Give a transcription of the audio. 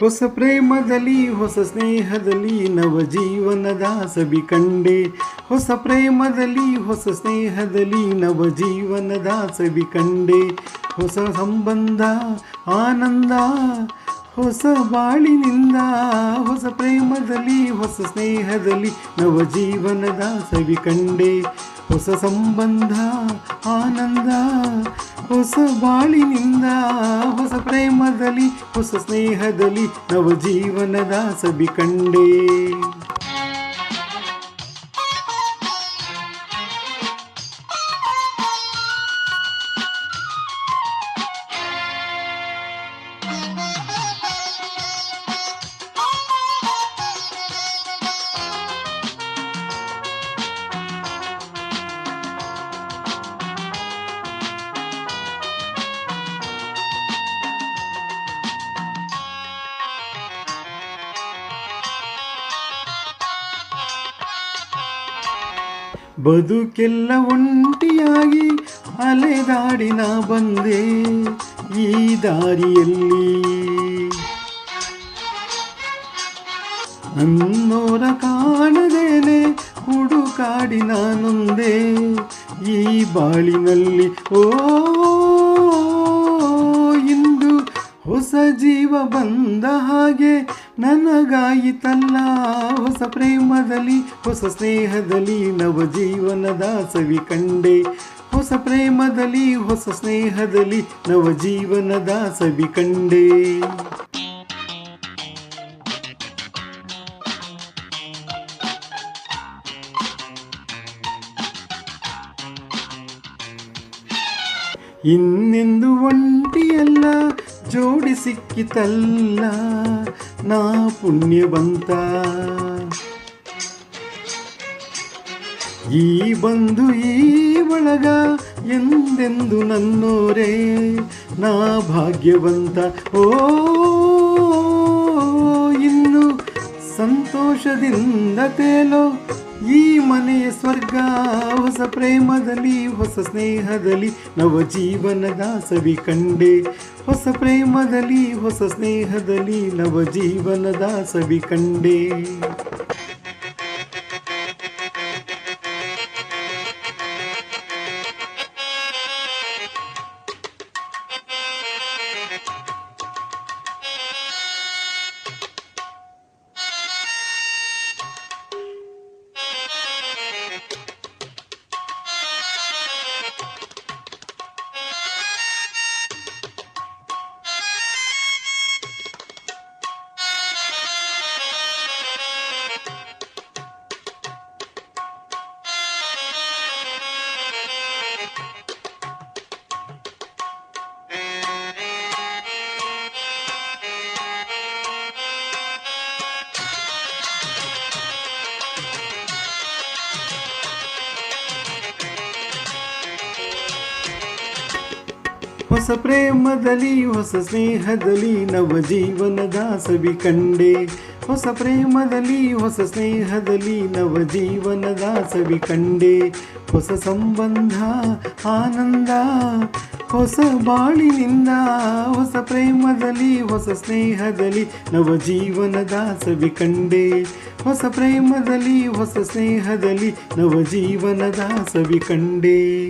ಹೊಸ ಪ್ರೇಮದಲ್ಲಿ, ಹೊಸ ಸ್ನೇಹದಲ್ಲಿ ನವ ಜೀವನದ ಸವಿ ಕಂಡೆ. ಹೊಸ ಪ್ರೇಮದಲ್ಲಿ, ಹೊಸ ಸ್ನೇಹದಲ್ಲಿ ನವ ಜೀವನದ ಸವಿ ಕಂಡೆ. ಹೊಸ ಸಂಬಂಧ, ಆನಂದ, ಹೊಸ ಬಾಳಿನಿಂದ. ಹೊಸ ಪ್ರೇಮದಲ್ಲಿ, ಹೊಸ ಸ್ನೇಹದಲ್ಲಿ ನವ ಜೀವನದ ಸವಿ ಕಂಡೆ. ಹೊಸ ಸಂಬಂಧ ಆನಂದ ಹೊಸ ಬಾಳಿನಿಂದ ಹೊಸ ಪ್ರೇಮದಲ್ಲಿ ಹೊಸ ಸ್ನೇಹದಲ್ಲಿ ನವ ಜೀವನದ ಸವಿ ಕಂಡೆ. ಬದುಕೆಲ್ಲ ಒಂಟಿಯಾಗಿ ಅಲೆದಾಡಿ ನಾ ಬಂದೆ ಈ ದಾರಿಯಲ್ಲಿ. ನನ್ನೋರ ಕಾಣದೇನೆ ಹುಡುಕಾಡಿ ನಾನೊಂದೇ ಈ ಬಾಳಿನಲ್ಲಿ. ಓ ನನಗಾಯಿತಲ್ಲ ಹೊಸ ಪ್ರೇಮದಲ್ಲಿ, ಹೊಸ ಸ್ನೇಹದಲ್ಲಿ ನವ ಜೀವನದ ಸವಿ ಕಂಡೆ. ಹೊಸ ಪ್ರೇಮದಲ್ಲಿ, ಹೊಸ ಸ್ನೇಹದಲ್ಲಿ ನವ ಜೀವನದ ಸವಿ ಕಂಡೆ. ಇನ್ನೆಂದು ಒಂಟಿಯಲ್ಲ ಜೋಡಿ ಸಿಕ್ಕಿತಲ್ಲ, ನಾ ಪುಣ್ಯವಂತ. ಈ ಬಂಧು ಈ ಒಳಗ ಎಂದೆಂದು ನನ್ನೋರೇ, ನಾ ಭಾಗ್ಯವಂತ. ಓ, ಇನ್ನು ಸಂತೋಷದಿಂದ ತೇಲೋ ಈ ಮನೆಯ ಸ್ವರ್ಗ, ಹೊಸ ಪ್ರೇಮದಲ್ಲಿ, ಹೊಸ ಸ್ನೇಹದಲ್ಲಿ ನವ ಜೀವನದ ಸವಿ ಕಂಡೆ. ಹೊಸ ಪ್ರೇಮದಲ್ಲಿ, ಹೊಸ ಸ್ನೇಹದಲ್ಲಿ ನವ ಜೀವನದ ಸವಿ ಕಂಡೆ. ಹೊಸ ಪ್ರೇಮದಲ್ಲಿ, ಹೊಸ ಸ್ನೇಹದಲ್ಲಿ ನವ ಜೀವನದ ಸವಿ ಕಂಡೆ. ಹೊಸ ಪ್ರೇಮದಲ್ಲಿ, ಹೊಸ ಸ್ನೇಹದಲ್ಲಿ ನವ ಜೀವನದ ಸವಿ ಕಂಡೆ. ಹೊಸ ಸಂಬಂಧ, ಆನಂದ, ಹೊಸ ಬಾಳಿನಿಂದ. ಹೊಸ ಪ್ರೇಮದಲ್ಲಿ, ಹೊಸ ಸ್ನೇಹದಲ್ಲಿ ನವ ಜೀವನದ ಸವಿ ಕಂಡೆ. ಹೊಸ ಪ್ರೇಮದಲ್ಲಿ, ಹೊಸ ಸ್ನೇಹದಲ್ಲಿ ನವ ಜೀವನದ ಸವಿ ಕಂಡೆ.